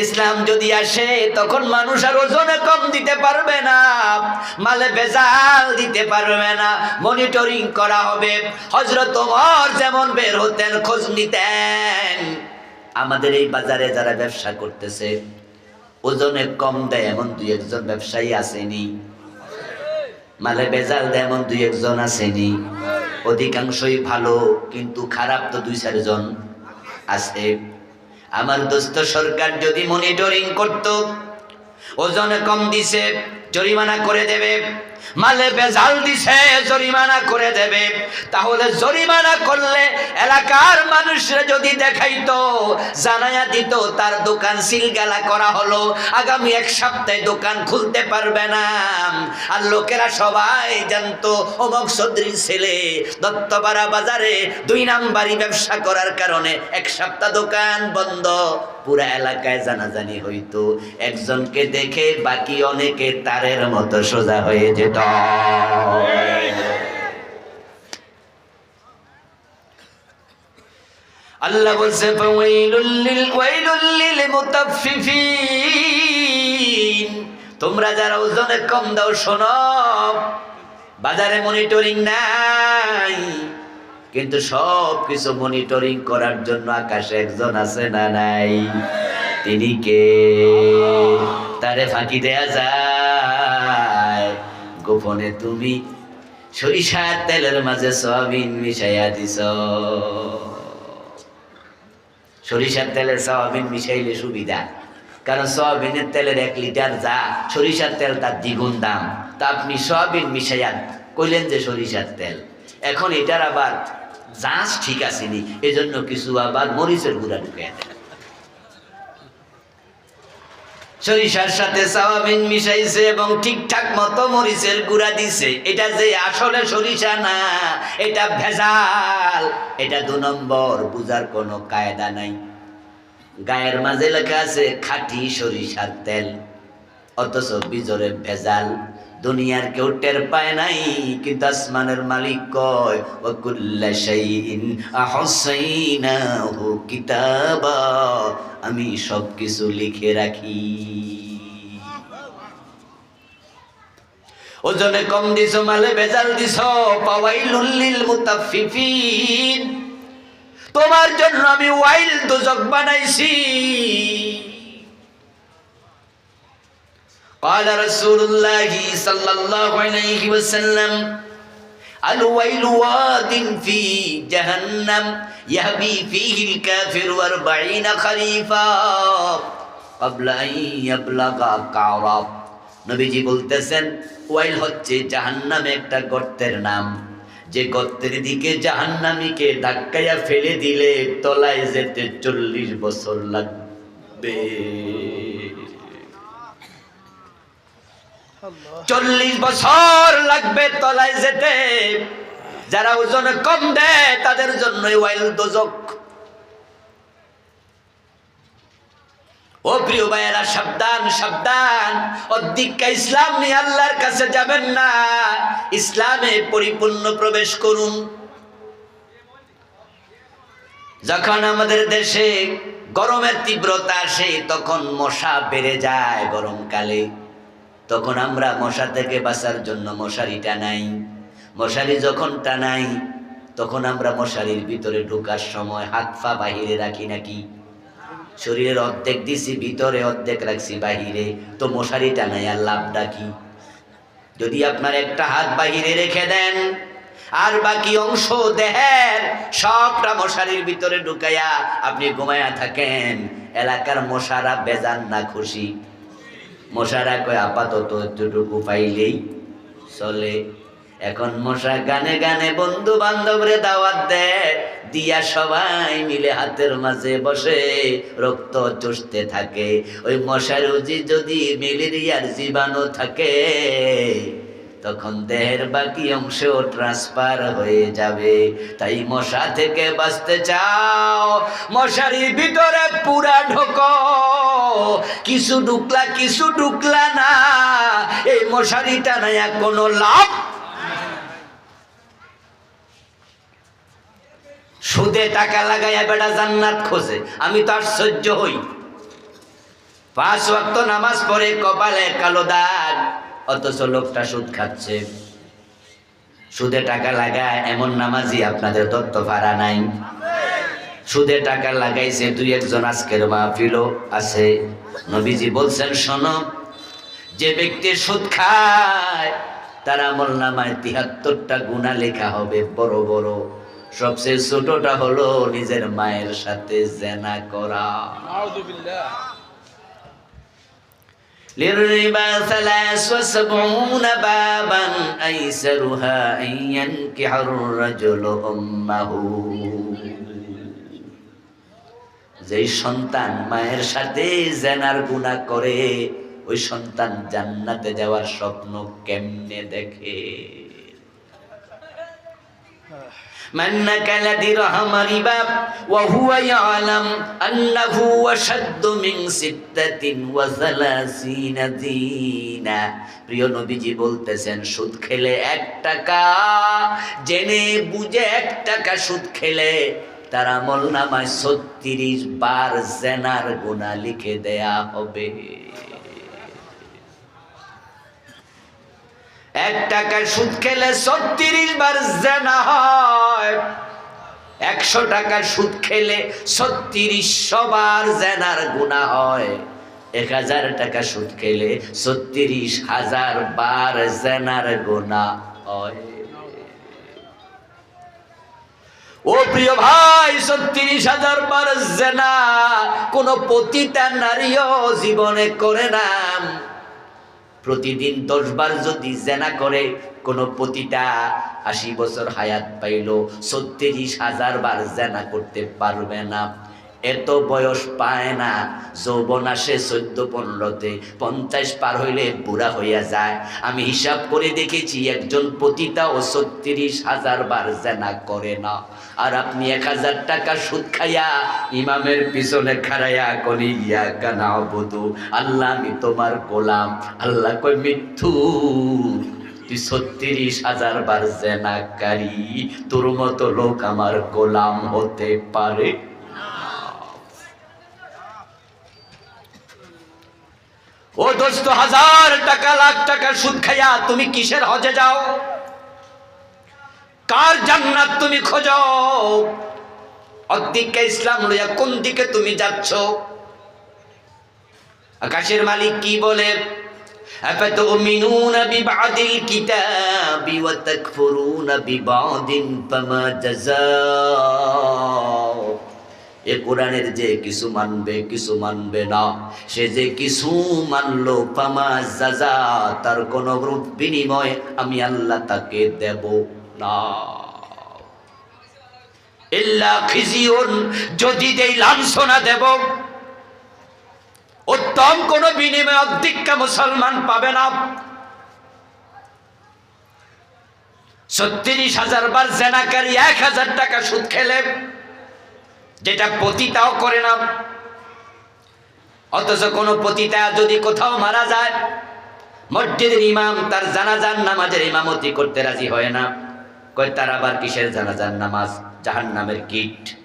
ইসলাম যদি আসে, তখন মানুষ আর ওজনে কম দিতে পারবে না, মালে বেজাল দিতে পারবে না মনিটরিং করা হবে। হজরত ওমর যেমন বের হতেন, খোঁজ নিতেন। আমাদের এই বাজারে যারা ব্যবসা করতেছে, ওজনে কম দেয় এমন দুই একজন ব্যবসায়ী আসেনি। মালে বেজাল দেয় এমন দুই একজন আসেনি। অধিকাংশই ভালো, কিন্তু খারাপ তো দুই চারজন আছে। আমার দোস্ত সরকার যদি মনিটরিং করত ওজন কম দিছে জরিমানা করে দেবে মালে বেজাল দিছে, জরিমানা করে দেবে। তাহলে জরিমানা করলে এলাকার মানুষরা যদি দেখাইতো জানায়া দিত, তার দোকান সিলগালা করা হলো, আগামী এক সপ্তাহে দোকান খুলতে পারবে না। আর লোকেরা সবাই জানতো, অমক সদরির ছেলে দত্তপাড়া বাজারে দুই নাম্বারি ব্যবসা করার কারণে এক সপ্তাহ দোকান বন্ধ। পুরা এলাকায় জানাজানি হইতো। একজনকে দেখে বাকি অনেকে তারের মতো সোজা হয়ে যেত। আল্লাহ বলছে তোমরা যারা ওজনে কম দাও, শোনো, বাজারে মনিটরিং নাই। কিন্তু সব কিছু মনিটরিং করার জন্য আকাশে একজন আছে না নাই? তিনি কে? তারে ফাঁকি দেয়া যায়। গোপনে তুমি সরিষার তেলের মাঝে সয়াবিন মিশাইয়া দিছ। সরিষার তেলের সয়াবিন মিশাইলে সুবিধা, কারণ সয়াবিনের তেলের এক লিটার যা সরিষার তেল তার দ্বিগুণ দাম। তা আপনি সয়াবিন মিশাইয়া কইলেন যে সরিষার তেল। এখন এটার আবার জাঁচ ঠিক আসেনি, এজন্য কিছু আবার মরিচের গুঁড়া ঢুকে দেন। সরিষার সাথে সাওয়াবিন মিশাইছে এবং ঠিকঠাক মতো মরিচের গুঁড়া দিছে। এটা যে আসলে সরিষা না, এটা ভেজাল। এটা দু নম্বর, বুঝার কোনো কায়দা নাই। গায়ের মাঝে লেখা আছে, খাঁটি সরিষার তেল, অথচ বিজরে ভেজাল। দুনিয়ার কেউ টের পায় নাই, কিন্তু আসমানের মালিক কয় ওয়াকুল্লা শাইইন আহসাইনাহু কিতাবা। আমি সব কিছু লিখে রাখি। ওজনে কম দিছ, মালে ভেজাল দিছ পাওয়াইলুল লিল মুতাফফিফিন। তোমার জন্য আমি ওয়াইল দোজক বানাইছি। قال رسول الله صلى الله عليه وسلم الويل واد في جهنم يهبي فيه الكافر أربعين خريفا قبل أن يبلغ كعرب নবীজি বলতেছেন ওয়াইল হচ্ছে জাহান্নামে একটা গর্তের নাম যে গর্তের দিকে জাহান্নামীকে ধাক্কাইয়া ফেলে দিলে তলায় যেতে চল্লিশ বছর লাগবে চল্লিশ বছর লাগবে তলায় যেতে। যারা ওজনে কম দেয়, তাদের জন্য ওয়াইল দোজক। ও প্রিয় ভাইয়েরা, সাবধান সাবধান। অধিকা ইসলাম নিয়ে আল্লাহর কাছে যাবেন না। ইসলামে পরিপূর্ণ প্রবেশ করুন। যখন আমাদের দেশে গরমের তীব্রতা আসে, তখন মশা বেড়ে যায় গরমকালে। তখন আমরা মশা থেকে বাঁচার জন্য মশারি টানাই মশারি যখন টানাই, তখন আমরা মশারির ভিতরে ঢোকার সময় হাত পা বাহিরে রাখি নাকি? শরীরের অর্ধেক দিছি, ভিতরে অর্ধেক রাখছি, বাহিরে। তো মশারি টানাই আর লাভ ডাকি যদি আপনার একটা হাত বাহিরে রেখে দেন, আর বাকি অংশ দেহের সবটা মশারির ভিতরে ঢুকাইয়া আপনি ঘুমাইয়া থাকেন। এলাকার মশারা বেজান না খুশি মশারা কয়, আপাতত এতটুকু পাইলেই চলে। এখন মশা গানে গানে বন্ধু বান্ধবরে দাওয়াত দেয়, দিয়া সবাই মিলে হাতের মাঝে বসে রক্ত চষতে থাকে। ওই মশার উজি যদি ম্যালেরিয়ার জীবাণু থাকে তখন দেহের বাকি অংশেও ট্রান্সফার হয়ে যাবে। তাই মশা থেকে বাঁচতে চাও। মশারির ভিতরে পুরা ঢোকো। কিছু ঢুকলা কিছু ঢুকলা না। এই মশারিটা নাই কোনো লাভ সুদে টাকা লাগাইয়া বেটা জান্নাত খোঁজে। আমি তো আশ্চর্য হই। পাঁচ ওয়াক্ত নামাজ পড়ে কপালে কালো দাগ। অথচ লোকটা সুদ খাচ্ছে। সুদে টাকা লাগায় এমন নামাজি আপনাদের দত্ত ভাড়া নাই। সুদে টাকা লাগাইছে, দুই একজন আজকের মাহফিলও আছে। নবীজি বলছেন, শোন, যে ব্যক্তি সুদ খায়, তার আমল নামায় তিয়াত্তরটা গুণা লেখা হবে বড় বড়। সবচেয়ে ছোটটা হলো নিজের মায়ের সাথে জেনা করা। للربا ثلاث وسبعون بابا أيسرها أن ينكح الرجل أمه যেই সন্তান মায়ের সাথে জেনার গুণা করে ওই সন্তান জান্নাতে যাওয়ার স্বপ্ন কেমনে দেখে من نكل درهم ربا وهو يعلم أنه أشد من ستة وثلاثين دينا প্রিয় নবীজি বলতেছেন সুদ খেলে এক টাকা জেনে বুঝে এক টাকা সুদ খেলে তার আমল নামায় ছত্রিশ বার জেনার গুণা লিখে দেয়া হবে এক টাকার সুদ খেলে ছত্রিশ বার জেনা হয়। একশো টাকার সুদ খেলে ছত্রিশশো বার জেনার গুণা হয়। এক হাজার টাকা সুদ খেলে ছত্রিশ হাজার বার জেনার গুণা হয়। ও প্রিয় ভাই, ছত্রিশ হাজার বার জেনা কোন পতিতা নারীও জীবনে করে না। প্রতিদিন দশবার যদি জেনা করে, কোনো পতিতা আশি বছর হায়াত পাইল, ছত্রিশ হাজার বার জেনা করতে পারবে না। এত বয়স পায় না। যৌবন আসে চোদ্দ, পনেরোতে। পঞ্চাশ পার হইলে বুড়া হইয়া যায়। আমি হিসাব করে দেখেছি, একজন পতিতা ও ছত্রিশ হাজার বার জেনা করে না। আর আপনি এক হাজার টাকা সুদ খাইয়া ইমামের পিছনে খাড়াইয়া করি ইয়া কানা বধু আল্লাহ আমি তোমার গোলাম। আল্লাহ কই মৃত্যু তুই ছত্রিশ হাজার বার জেনাকারী, তোর মতো লোক আমার গোলাম হতে পারে। ও দোস্ত হাজার টাকা লাখ টাকা সুদ খাইয়া তুমি কিসের হজে যাও কার জান্নাত তুমি খোঁজো অদিকে ইসলাম লইয়া কোন দিকে তুমি যাচ্ছ আকাশের মালিক কি বলে أفتؤمنون ببعض الكتاب وتكفرون ببعض فما جزاء এ কোরআনের যে কিছু মানবে কিছু মানবে না। সে যে কিছু মানলো পামা জাজা, তার কোন রূপ বিনিময় আমি আল্লাহ তাকে দেব না। ইল্লা খিজিউন, যদি দেই লাঞ্ছনা দেব, উত্তম কোন বিনিময় অধিকা মুসলমান পাবে না। ছত্রিশ হাজার বার জেনাকারী এক হাজার টাকা সুদ খেলে যেটা পতিতাও করে না। অথচ কোনো পতিতা যদি কোথাও মারা যায়, মসজিদের ইমাম তার জানাজান নামাজের ইমামতি করতে রাজি হয় না। কয়, তার আবার কিসের জানাজান নামাজ? জাহান নামের কিট।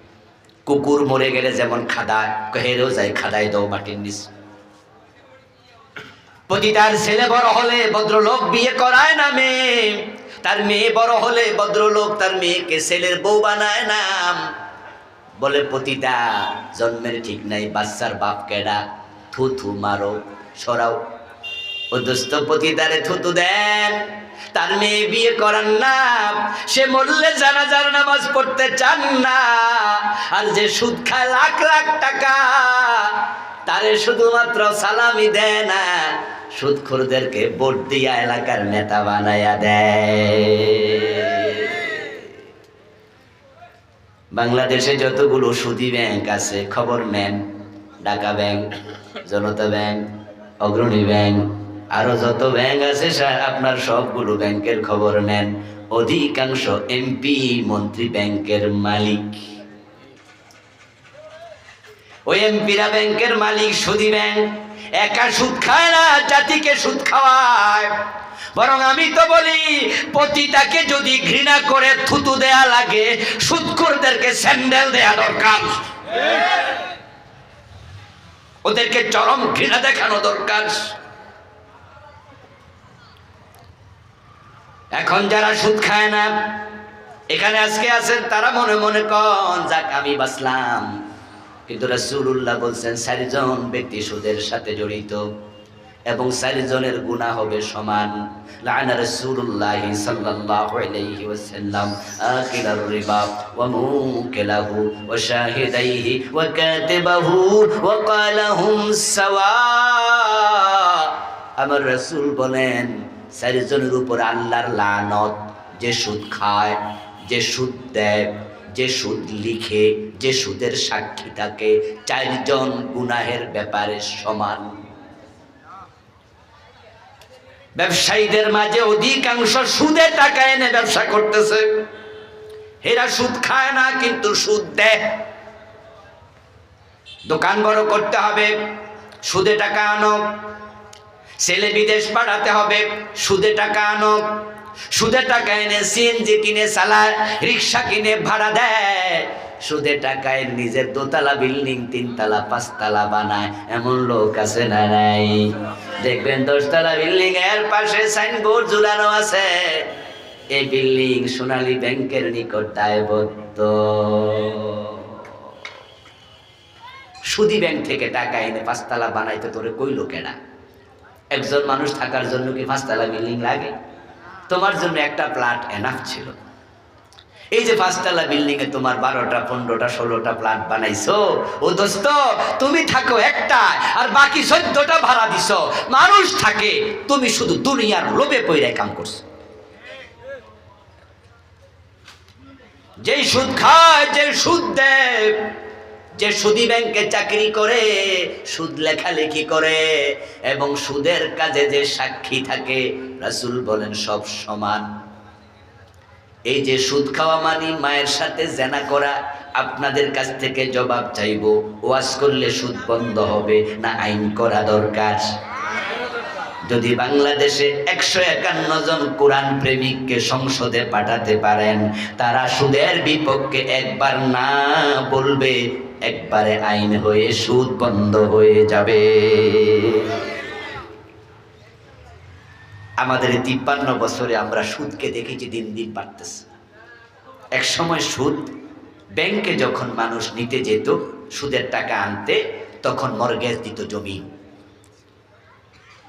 কুকুর মরে গেলে যেমন খাদায় হেরেও যায় খাদায় দাও মাটির নিচ। পতিতার ছেলে বড় হলে ভদ্রলোক বিয়ে করায় না মেয়ে। তার মেয়ে বড় হলে ভদ্রলোক তার মেয়েকে ছেলের বউ বানায় না। বলে, পতিতা, জন্মের ঠিক নাই, বাচ্চার বাপ কেডা? থু থু মারো, সরাও। দোস্ত, পতিতারে থুতু দেন। তার মেয়ে বিয়ে করান না, সে মরলে জানাজার নামাজ পড়তে চান না। আর যে সুদ খায় লাখ লাখ টাকা, তারে শুধুমাত্র সালামি দেয় না, সুদখোরদেরকে ভোট দিয়া এলাকার নেতা বানায়া দেয়। বাংলাদেশে যতগুলো সুদী ব্যাংক আছে, খবর নেন Dhaka bank, Janata bank, Agrani bank, আরও যত ব্যাংক আছে আপনার সবগুলো ব্যাংকের খবর নেন অধিকাংশ এমপি, মন্ত্রী ব্যাংকের মালিক। ওই এমপিরা ব্যাংকের মালিক সুদী ব্যাংক। একা সুদ খায় না, জাতিকে সুদ খাওয়ায়। বরং আমি তো বলি, পতিতাকে যদি ঘৃণা করে থুতু দেয়া লাগে, সুদখোরদেরকে স্যান্ডেল দেয়া দরকার। ওদেরকে চরম ঘৃণা দেখানো দরকার। এখন যারা সুদ খায় না, এখানে আজকে আছেন, তারা মনে মনে কন, যাক, আমি বাঁচলাম। কিন্তু রাসূলুল্লাহ বলছেন, চারিজন ব্যক্তি সুদের সাথে জড়িত এবং চারিজনের গুনাহ হবে সমান। সাওয়া। আমার রাসূল বলেন, চারিজনের উপর আল্লাহর লানত, যে সুদ খায়, যে সুদ দেয় যে সুদ লিখে, যে সুদের সাক্ষী থাকে চারজন গুনাহের ব্যাপারে সমান। ব্যবসায়ীদের মাঝে অধিকাংশ সুদে টাকা এনে ব্যবসা করতেছে। এরা সুদ খায় না, কিন্তু সুদ দেয়। দোকান বড় করতে হবে, সুদে টাকা আনো। ছেলে বিদেশ পাঠাতে হবে, সুদে টাকা আনো। সুদে টাকা এনে সিএনজি কিনে, চালায়, রিক্সা কিনে, ভাড়া দেয়। সুদে টাকায় নিজের দোতলা বিল্ডিং তিনতলা, পাঁচতলা বানায়। এমন লোক আছে না নাই? দেখবেন দশতলা বিল্ডিং এর পাশে সাইনবোর্ড ঝুলানো আছে। এই বিল্ডিং সোনালী ব্যাংকের নিকট দায়বদ্ধ। সুদি ব্যাংক থেকে টাকা এনে পাঁচতলা বানাইতে তোরে কইলো কেনা একজন মানুষ থাকার জন্য কি পাঁচতলা বিল্ডিং লাগে? তোমার জন্য একটা প্লাট এনাফ ছিল। এই যে পাঁচতলা বিল্ডিং এ তোমার বারোটা, পনেরোটা, ষোলোটা প্লাট বানাইছো, ও দোস্ত, তুমি থাকো একটা আর বাকি চোদ্দটা ভাড়া দিছো। মানুষ থাকে, তুমি শুধু দুনিয়ার লোভে পইরে কাম করছ। যেই সুদ খায় যে সুদ দেয় যে সুদি ব্যাংকে চাকরি করে, সুদ লেখালেখি করে এবং সুদের কাজে যে সাক্ষী থাকে, রাসুল বলেন সব সমান। এই যে সুদ খাওয়া মানি মায়ের সাথে জেনা করা, আপনাদের কাছ থেকে জবাব চাইব, ওয়াজ করলে সুদ বন্ধ হবে না আইন করা দরকার? যদি বাংলাদেশে একশো একান্ন জন কোরআন প্রেমিককে সংসদে পাঠাতে পারেন, তারা সুদের বিপক্ষে একবার না বলবে একবারে আইন হয়ে সুদ বন্ধ হয়ে যাবে। আমাদের তিপ্পান্ন বছরে আমরা সুদকে দেখেছি দিন দিন বাড়তেছে। এক সময় সুদ ব্যাংকে যখন মানুষ নিতে যেত, সুদের টাকা আনতে, তখন মর্গেজ দিত জমি।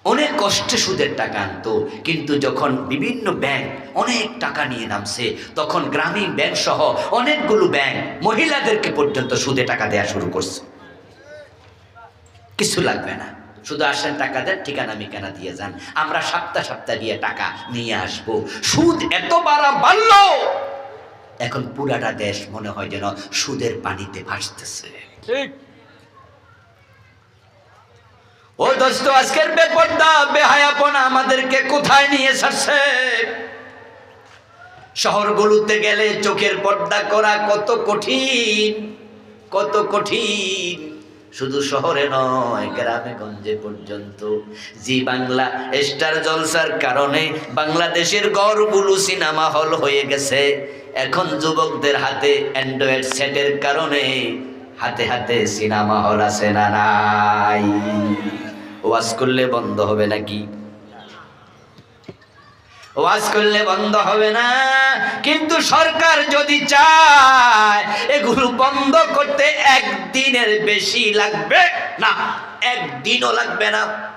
অনেক কষ্টে সুদের টাকা আনতো। কিন্তু যখন বিভিন্ন ব্যাংক অনেক টাকা নিয়ে নামছে, তখন গ্রামীণ ব্যাংক সহ অনেকগুলো ব্যাংক মহিলাদেরকে পর্যন্ত সুদে টাকা দেওয়া শুরু করছে। কিছু লাগবে না। শুধু আসেন টাকা দেন, ঠিকানা মিকানা দিয়ে যান। আমরা সপ্তাহ সপ্তাহ দিয়ে টাকা নিয়ে আসব। সুদ এত বাড়া বাড়ল! এখন পুরাটা দেশ মনে হয় যেন সুদের পানিতে ভাসতেছে। ঠিক। ও দোস্ত, আজকের বেপর্দা, বেহায়াপনা আমাদেরকে কোথায় নিয়ে ছাড়ছে? শহরগুলোতে গেলে চোখের পর্দা করা কত কঠিন কত কঠিন। শুধু শহরে নয় গ্রামে গঞ্জে পর্যন্ত। জি বাংলা, স্টার জলসার কারণে বাংলাদেশের গড়গুলো সিনেমা হল হয়ে গেছে। এখন যুবকদের হাতে অ্যান্ড্রয়েড সেটের কারণে হাতে হাতে সিনেমা হল আছে না নাই? ওয়াজ করলে বন্ধ হবে নাকি? ওয়াজ করলে বন্ধ হবে না। কিন্তু সরকার যদি চায়, এগুলো বন্ধ করতে একদিনের বেশি লাগবে না। একদিনও লাগবে না।